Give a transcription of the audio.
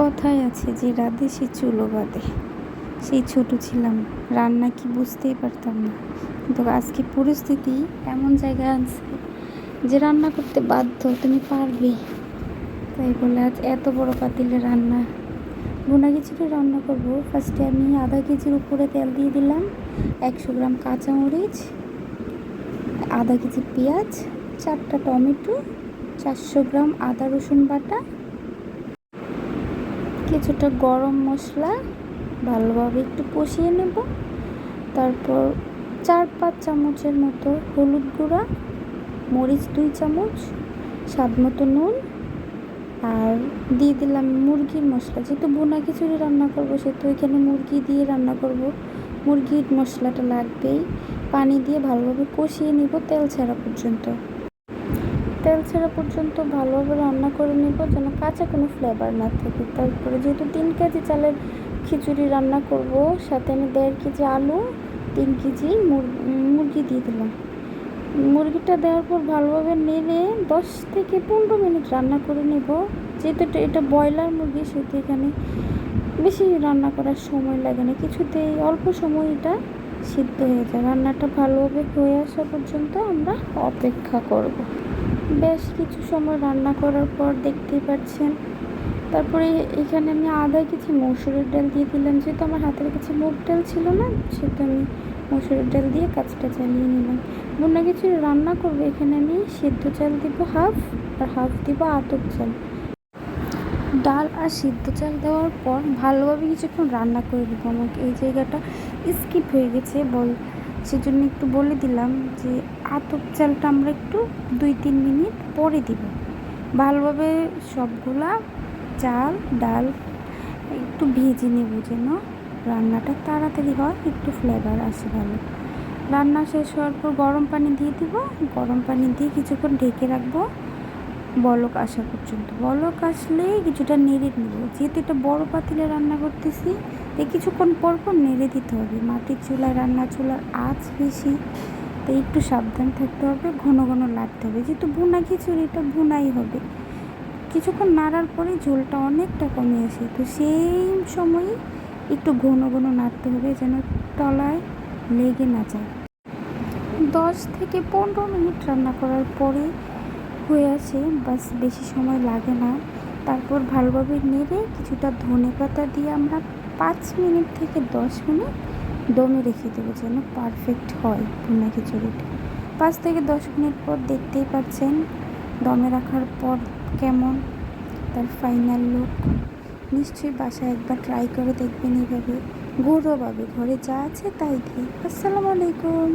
কথায় আছে যে রাধে সে চুলো বাঁধে। সেই ছোট ছিলাম, রান্না কি বুঝতেই পারতাম না। কিন্তু আজকে পরিস্থিতি এমন জায়গায় আনছে যে রান্না করতে বাধ্য, তুমি পারবে। তাই বলে আজ এত বড় পাতিলে রান্না। ভুনা খিচুড়ি রান্না করব। ফার্স্টে আমি আধা কেজির উপরে তেল দিয়ে দিলাম, একশো গ্রাম কাঁচামরিচ আধা কেজি পেঁয়াজ, চারটা টমেটো, চারশো গ্রাম আদা রসুন বাটা কিছুটা গরম মশলা, ভালোভাবে একটু কষিয়ে নেব। তারপর চার পাঁচ চামচের মতো হলুদ গুঁড়া, মরিচ দুই চামচ, স্বাদ মতো নুন আর দিয়ে দিলাম মুরগির মশলা। যেহেতু বোনা খিচুড়ি রান্না করব, সেহেতু এখানে মুরগি দিয়ে রান্না করব। মুরগির মশলাটা লাগবেই। পানি দিয়ে ভালোভাবে কষিয়ে নিব তেল ছাড়া পর্যন্ত। তেল ছাড়া পর্যন্ত ভালোভাবে রান্না করে নেব যেন কাঁচা কোনো ফ্লেভার না থাকে। তারপরে যেহেতু তিন কেজি চালের খিচুড়ি রান্না করব, সাথে আমি দেড় কেজি আলু, তিন কেজি মুরগি দিয়ে দিলাম। মুরগিটা দেওয়ার পর ভালোভাবে নেড়ে দশ থেকে পনেরো মিনিট রান্না করে নেব। যেহেতু এটা- ব্রয়লার মুরগি, সেহেতু এখানে বেশি রান্না করার সময় লাগে না। কিছুতেই অল্প সময় এটা সিদ্ধ হয়ে যায়। রান্নাটা ভালোভাবে হয়ে আসা পর্যন্ত আমরা অপেক্ষা করব। বেশ কিছু সময় রান্না করার পর দেখতেই পাচ্ছেন, তারপরে এখানে আমি আধা কেজি মসুরের ডাল দিয়ে দিলাম। যেহেতু আমার হাতের কাছে মুগ ডাল ছিল না সেটা আমি মসুরের ডাল দিয়ে কাজটা চালিয়ে নিলাম। বন্যা কিছু রান্না করব, এখানে আমি সিদ্ধ চাল দিব হাফ, আর হাফ দিব আতপ চাল। ডাল আর সিদ্ধ চাল দেওয়ার পর ভালোভাবে কিছুক্ষণ রান্না করে দেবো আমাকে। এই জায়গাটা স্কিপ হয়ে গেছে বল। সেজন্য একটু বলে দিলাম যে আতপ চালটা আমরা একটু দুই তিন মিনিট পরে দিব। ভালোভাবে সবগুলা চাল, ডাল একটু ভেজে নেব যেন রান্নাটা তাড়াতাড়ি হয়, একটু ফ্লেভার আসে ভালো। রান্না শেষ হওয়ার পর গরম পানি দিয়ে দিব। গরম পানি দিয়ে কিছুক্ষণ ঢেকে রাখব। বলক আসা পর্যন্ত। বলক আসলে কিছুটা নেড়ে নেব। যেহেতু এটা বড় পাতিলে রান্না করতেছি, তাই কিছুক্ষণ পর পর নেড়ে দিতে হবে। মাটির চুলায় রান্না চুলার আঁচ বেশি, তাই একটু সাবধান থাকতে হবে, ঘন ঘন লাগতে হবে। যেহেতু ভুনা খিচুড়ি, এটা ভুনাই হবে। কিছুক্ষণ নাড়ার পরে ঝোলটা অনেকটা কমে আসে। তো সেই সময়ই একটু ঘন ঘন নাড়তে হবে যেন তলায় লেগে না যায়। দশ থেকে পনেরো মিনিট রান্না করার পরে হয়ে আসে বাস বেশি সময় লাগে না। তারপর ভালোভাবে নেড়ে কিছুটা ধনে পাতা দিয়ে আমরা পাঁচ মিনিট থেকে দশ মিনিট দমে রেখে দেবো যেন পারফেক্ট হয় ভুনা খিচুড়িটা। পাঁচ থেকে দশ মিনিট পর দেখতেই পাচ্ছেন দমে রাখার পর কেমন তার ফাইনাল লুক নিশ্চয়ই বাসায় একবার ট্রাই করে দেখবেন এইভাবে। ঘুরোভাবে, ঘরে যা আছে তাই দিয়ে আসসালামু আলাইকুম।